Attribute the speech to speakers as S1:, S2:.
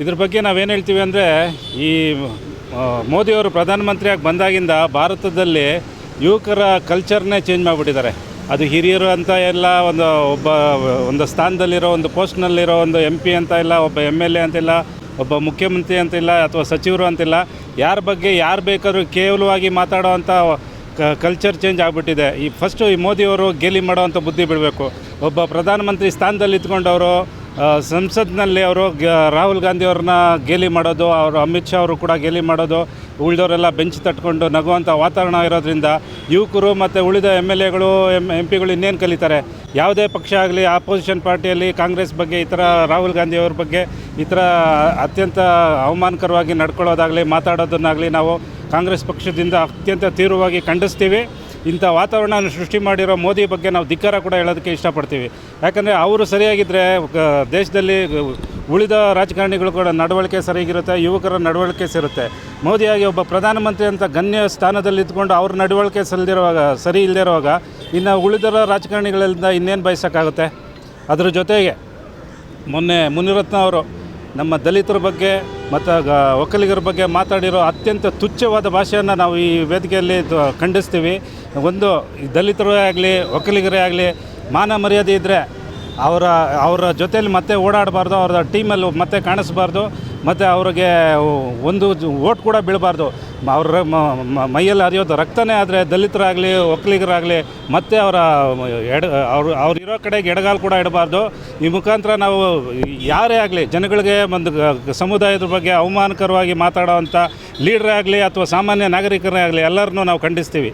S1: ಇದ್ರ ಬಗ್ಗೆ ನಾವೇನು ಹೇಳ್ತೀವಿ ಅಂದರೆ ಈ ಮೋದಿಯವರು ಪ್ರಧಾನಮಂತ್ರಿಯಾಗಿ ಬಂದಾಗಿಂದ ಭಾರತದಲ್ಲಿ ಯುವಕರ ಕಲ್ಚರ್ನೇ ಚೇಂಜ್ ಮಾಡಿಬಿಟ್ಟಿದ್ದಾರೆ. ಅದು ಹಿರಿಯರು ಅಂತ ಎಲ್ಲ ಒಂದು ಒಬ್ಬ ಒಂದು ಸ್ಥಾನದಲ್ಲಿರೋ ಒಂದು ಪೋಸ್ಟ್ನಲ್ಲಿರೋ ಒಂದು ಎಂ ಪಿ ಅಂತ ಇಲ್ಲ ಒಬ್ಬ ಎಂ ಎಲ್ ಎ ಅಂತೆಲ್ಲ ಒಬ್ಬ ಮುಖ್ಯಮಂತ್ರಿ ಅಂತಿಲ್ಲ ಅಥವಾ ಸಚಿವರು ಅಂತಿಲ್ಲ, ಯಾರ ಬಗ್ಗೆ ಯಾರು ಬೇಕಾದ್ರೂ ಕೇವಲವಾಗಿ ಮಾತಾಡೋವಂಥ ಕ ಕಲ್ಚರ್ ಚೇಂಜ್ ಆಗಿಬಿಟ್ಟಿದೆ. ಈ ಫಸ್ಟು ಈ ಮೋದಿಯವರು ಗೇಲಿ ಮಾಡೋವಂಥ ಬುದ್ಧಿ ಬಿಡಬೇಕು. ಒಬ್ಬ ಪ್ರಧಾನಮಂತ್ರಿ ಸ್ಥಾನದಲ್ಲಿ ಇದ್ಕೊಂಡವರು ಸಂಸತ್ನಲ್ಲಿ ಅವರು ರಾಹುಲ್ ಗಾಂಧಿ ಅವ್ರನ್ನ ಗೇಲಿ ಮಾಡೋದು, ಅವರು ಅಮಿತ್ ಶಾ ಅವರು ಕೂಡ ಗೇಲಿ ಮಾಡೋದು, ಉಳಿದವರೆಲ್ಲ ಬೆಂಚ್ ತಟ್ಕೊಂಡು ನಗುವಂಥ ವಾತಾವರಣ ಇರೋದ್ರಿಂದ ಯುವಕರು ಮತ್ತು ಉಳಿದ ಎಂ ಎಲ್ ಎಗಳು, ಎಂ, ಎಂ ಪಿಗಳು ಇನ್ನೇನು ಕಲಿತಾರೆ? ಯಾವುದೇ ಪಕ್ಷ ಆಗಲಿ ಆಪೋಸಿಷನ್ ಪಾರ್ಟಿಯಲ್ಲಿ ಕಾಂಗ್ರೆಸ್ ಬಗ್ಗೆ, ಈ ಥರ ರಾಹುಲ್ ಗಾಂಧಿ ಅವ್ರ ಬಗ್ಗೆ, ಈ ಥರ ಅತ್ಯಂತ ಅವಮಾನಕರವಾಗಿ ನಡ್ಕೊಳ್ಳೋದಾಗಲಿ, ಮಾತಾಡೋದನ್ನಾಗಲಿ ನಾವು ಕಾಂಗ್ರೆಸ್ ಪಕ್ಷದಿಂದ ಅತ್ಯಂತ ತೀವ್ರವಾಗಿ ಖಂಡಿಸ್ತೀವಿ. ಇಂಥ ವಾತಾವರಣ ಸೃಷ್ಟಿ ಮಾಡಿರೋ ಮೋದಿ ಬಗ್ಗೆ ನಾವು ಧಿಕ್ಕಾರ ಕೂಡ ಹೇಳೋದಕ್ಕೆ ಇಷ್ಟಪಡ್ತೀವಿ. ಯಾಕಂದರೆ ಅವರು ಸರಿಯಾಗಿದ್ದರೆ ದೇಶದಲ್ಲಿ ಉಳಿದ ರಾಜಕಾರಣಿಗಳು ಕೂಡ ನಡವಳಿಕೆ ಸರಿಯಾಗಿರುತ್ತೆ ಯುವಕರ ನಡವಳಿಕೆ ಸೇರುತ್ತೆ. ಮೋದಿಯಾಗಿ ಒಬ್ಬ ಪ್ರಧಾನಮಂತ್ರಿ ಅಂತ ಗಣ್ಯ ಸ್ಥಾನದಲ್ಲಿ ಇದ್ಕೊಂಡು ಅವ್ರ ನಡವಳಿಕೆ ಸಲ್ದಿರುವಾಗ, ಸರಿ ಇಲ್ಲದಿರುವಾಗ ಇನ್ನು ಉಳಿದಿರೋ ರಾಜಕಾರಣಿಗಳಿಂದ ಇನ್ನೇನು ಬಯಸೋಕ್ಕಾಗುತ್ತೆ? ಅದ್ರ ಜೊತೆಗೆ ಮೊನ್ನೆ ಮುನಿರತ್ನ ಅವರು ನಮ್ಮ ದಲಿತರ ಬಗ್ಗೆ ಮತ್ತು ಒಕ್ಕಲಿಗರ ಬಗ್ಗೆ ಮಾತಾಡಿರೋ ಅತ್ಯಂತ ತುಚ್ಛವಾದ ಭಾಷೆಯನ್ನು ನಾವು ಈ ವೇದಿಕೆಯಲ್ಲಿ ಖಂಡಿಸ್ತೀವಿ. ಒಂದು ದಲಿತರೇ ಆಗಲಿ, ಒಕ್ಕಲಿಗರೇ ಆಗಲಿ, ಮಾನ ಮರ್ಯಾದೆ ಇದ್ದರೆ ಅವರ ಅವರ ಜೊತೆಯಲ್ಲಿ ಮತ್ತೆ ಓಡಾಡಬಾರ್ದು, ಅವರ ಟೀಮಲ್ಲಿ ಮತ್ತೆ ಕಾಣಿಸ್ಬಾರ್ದು, ಮತ್ತು ಅವ್ರಿಗೆ ಒಂದು ಓಟ್ ಕೂಡ ಬೀಳಬಾರ್ದು. ಅವ್ರ ಮೈಯಲ್ಲಿ ಹರಿಯೋದು ರಕ್ತನೇ ಆದರೆ ದಲಿತರಾಗಲಿ, ಒಕ್ಕಲಿಗರಾಗಲಿ, ಮತ್ತೆ ಅವರ ಎಡ, ಅವ್ರು ಅವ್ರು ಇರೋ ಕಡೆಗೆ ಎಡಗಾಲು ಕೂಡ ಇಡಬಾರ್ದು. ಈ ಮುಖಾಂತರ ನಾವು ಯಾರೇ ಆಗಲಿ, ಜನಗಳಿಗೆ ಒಂದು ಸಮುದಾಯದ ಬಗ್ಗೆ ಅವಮಾನಕರವಾಗಿ ಮಾತಾಡೋವಂಥ ಲೀಡ್ರೇ ಆಗಲಿ ಅಥವಾ ಸಾಮಾನ್ಯ ನಾಗರಿಕರೇ ಆಗಲಿ ಎಲ್ಲರನ್ನೂ ನಾವು ಖಂಡಿಸ್ತೀವಿ.